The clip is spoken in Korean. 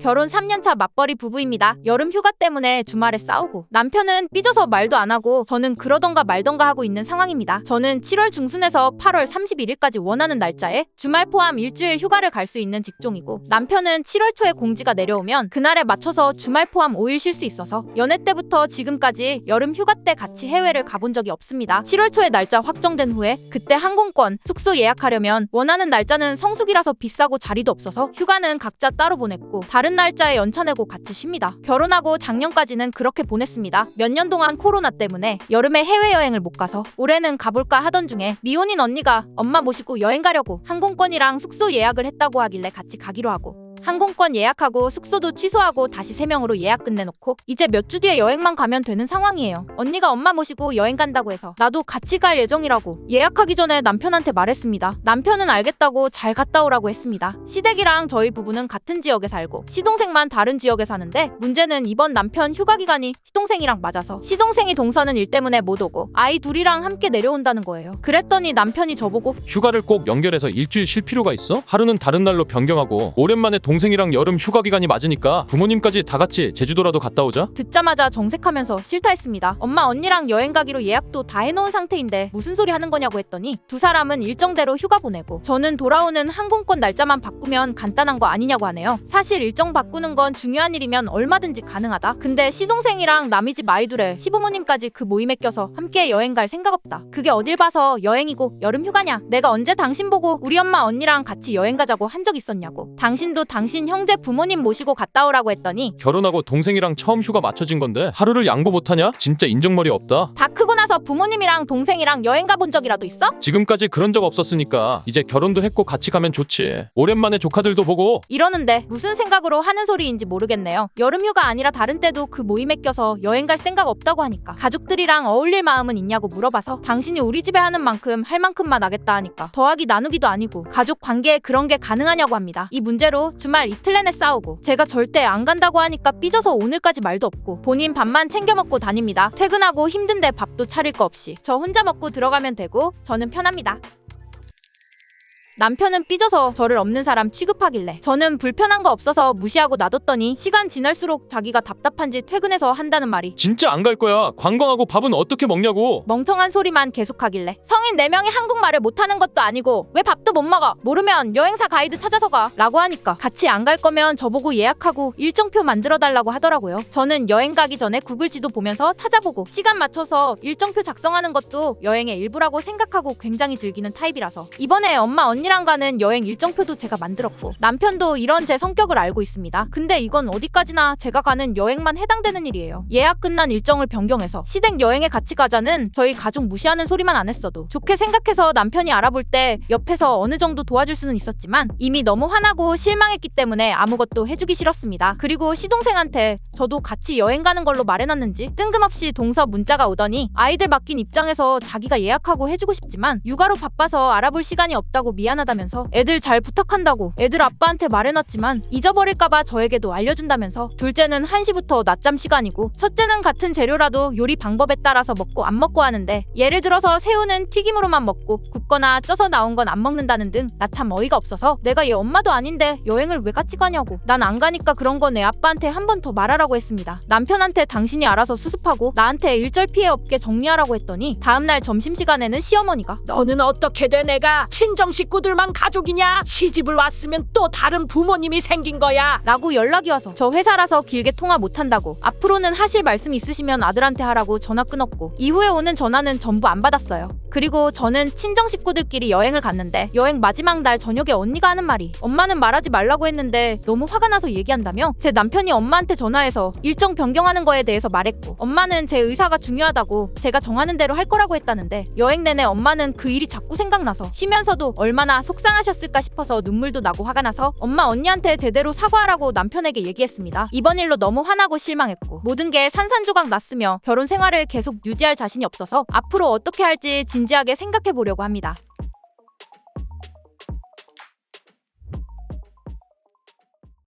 결혼 3년차 맞벌이 부부입니다. 여름 휴가 때문에 주말에 싸우고 남편은 삐져서 말도 안 하고 저는 그러던가 말던가 하고 있는 상황입니다. 저는 7월 중순에서 8월 31일까지 원하는 날짜에 주말 포함 일주일 휴가를 갈 수 있는 직종이고 남편은 7월 초에 공지가 내려오면 그날에 맞춰서 주말 포함 5일 쉴 수 있어서 연애 때부터 지금까지 여름 휴가 때 같이 해외를 가본 적이 없습니다. 7월 초에 날짜 확정된 후에 그때 항공권, 숙소 예약하려면 원하는 날짜는 성수기라서 비싸고 자리도 없어서 휴가는 각자 따로 보냈고 다른 날짜에 연차내고 같이 쉽니다. 결혼하고 작년까지는 그렇게 보냈습니다. 몇 년 동안 코로나 때문에 여름에 해외여행을 못 가서 올해는 가볼까 하던 중에 미혼인 언니가 엄마 모시고 여행 가려고 항공권이랑 숙소 예약을 했다고 하길래 같이 가기로 하고 항공권 예약하고 숙소도 취소하고 다시 세명으로 예약 끝내놓고 이제 몇 주 뒤에 여행만 가면 되는 상황이에요. 언니가 엄마 모시고 여행 간다고 해서 나도 같이 갈 예정이라고 예약하기 전에 남편한테 말했습니다. 남편은 알겠다고 잘 갔다 오라고 했습니다. 시댁이랑 저희 부부는 같은 지역에 살고 시동생만 다른 지역에 사는데 문제는 이번 남편 휴가 기간이 시동생이랑 맞아서 시동생이 동서는 일 때문에 못 오고 아이 둘이랑 함께 내려온다는 거예요. 그랬더니 남편이 저보고 휴가를 꼭 연결해서 일주일 쉴 필요가 있어? 하루는 다른 날로 변경하고 오랜만에 동 생이랑 여름 휴가 기간이 맞으니까 부모님까지 다 같이 제주도라도 갔다 오자. 듣자마자 정색하면서 싫다 했습니다. 엄마 언니랑 여행 가기로 예약도 다 해놓은 상태인데 무슨 소리 하는 거냐고 했더니 두 사람은 일정대로 휴가 보내고 저는 돌아오는 항공권 날짜만 바꾸면 간단한 거 아니냐고 하네요. 사실 일정 바꾸는 건 중요한 일이면 얼마든지 가능하다. 근데 시동생이랑 남이 집 아이들의 시부모님까지 그 모임에 껴서 함께 여행 갈 생각 없다. 그게 어딜 봐서 여행이고 여름 휴가냐? 내가 언제 당신 보고 우리 엄마 언니랑 같이 여행 가자고 한 적 있었냐고. 당신도 당신 형제 부모님 모시고 갔다 오라고 했더니 결혼하고 동생이랑 처음 휴가 맞춰진 건데 하루를 양보 못하냐? 진짜 인정머리 없다. 다 크고 나서 부모님이랑 동생이랑 여행 가본 적이라도 있어? 지금까지 그런 적 없었으니까 이제 결혼도 했고 같이 가면 좋지. 오랜만에 조카들도 보고 이러는데 무슨 생각으로 하는 소리인지 모르겠네요. 여름 휴가 아니라 다른 때도 그 모임에 껴서 여행 갈 생각 없다고 하니까 가족들이랑 어울릴 마음은 있냐고 물어봐서 당신이 우리 집에 하는 만큼 할 만큼만 하겠다 하니까 더하기 나누기도 아니고 가족 관계에 그런 게 가능하냐고 합니다. 이 문제로 주말 이틀 내내 싸우고 제가 절대 안 간다고 하니까 삐져서 오늘까지 말도 없고 본인 밥만 챙겨 먹고 다닙니다. 퇴근하고 힘든데 밥도 차릴 거 없이 저 혼자 먹고 들어가면 되고 저는 편합니다. 남편은 삐져서 저를 없는 사람 취급하길래 저는 불편한 거 없어서 무시하고 놔뒀더니 시간 지날수록 자기가 답답한지 퇴근해서 한다는 말이. 진짜 안 갈 거야. 관광하고 밥은 어떻게 먹냐고. 멍청한 소리만 계속하길래 성인 4명이 한국말을 못하는 것도 아니고 왜 밥도 못 먹어? 모르면 여행사 가이드 찾아서 가. 라고 하니까 같이 안 갈 거면 저보고 예약하고 일정표 만들어 달라고 하더라고요. 저는 여행 가기 전에 구글 지도 보면서 찾아보고 시간 맞춰서 일정표 작성하는 것도 여행의 일부라고 생각하고 굉장히 즐기는 타입이라서. 이번에 엄마 언니 랑 가는 여행 일정표도 제가 만들었고 남편도 이런 제 성격을 알고 있습니다 근데 이건 어디까지나 제가 가는 여행만 해당되는 일이에요 예약 끝난 일정을 변경해서 시댁 여행에 같이 가자는 저희 가족 무시하는 소리만 안 했어도 좋게 생각해서 남편이 알아볼 때 옆에서 어느 정도 도와줄 수는 있었지만 이미 너무 화나고 실망했기 때문에 아무것도 해주기 싫었습니다. 그리고 시동생한테 저도 같이 여행 가는 걸로 말해놨는지 뜬금없이 동서 문자가 오더니 아이들 맡긴 입장에서 자기가 예약하고 해주고 싶지만 육아로 바빠서 알아볼 시간이 없다고 미안하다 면서 애들 잘 부탁한다고 애들 아빠한테 말해놨지만 잊어버릴까봐 저에게도 알려준다면서 둘째는 1시부터 낮잠 시간이고 첫째는 같은 재료라도 요리 방법에 따라서 먹고 안 먹고 하는데 예를 들어서 새우는 튀김으로만 먹고 굽거나 쪄서 나온 건 안 먹는다는 등 나 참 어이가 없어서 내가 얘 엄마도 아닌데 여행을 왜 같이 가냐고 난 안 가니까 그런 건내 아빠한테 한 번 더 말하라고 했습니다. 남편한테 당신이 알아서 수습하고 나한테 일절 피해 없게 정리하라고 했더니 다음날 점심시간에는 시어머니가 너는 어떻게 돼 내가 친정 식구 들만 가족이냐? 시집을 왔으면 또 다른 부모님이 생긴 거야. 라고 연락이 와서 저 회사라서 길게 통화 못한다고 앞으로는 하실 말씀 있으시면 아들한테 하라고 전화 끊었고 이후에 오는 전화는 전부 안 받았어요. 그리고 저는 친정 식구들끼리 여행을 갔는데 여행 마지막 날 저녁에 언니가 하는 말이 엄마는 말하지 말라고 했는데 너무 화가 나서 얘기한다며 제 남편이 엄마한테 전화해서 일정 변경하는 거에 대해서 말했고 엄마는 제 의사가 중요하다고 제가 정하는 대로 할 거라고 했다는데 여행 내내 엄마는 그 일이 자꾸 생각나서 쉬면서도 얼마나 속상하셨을까 싶어서 눈물도 나고 화가 나서 엄마 언니한테 제대로 사과하라고 남편에게 얘기했습니다. 이번 일로 너무 화나고 실망했고 모든 게 산산조각 났으며 결혼 생활을 계속 유지할 자신이 없어서 앞으로 어떻게 할지 진지하게 생각해 보려고 합니다.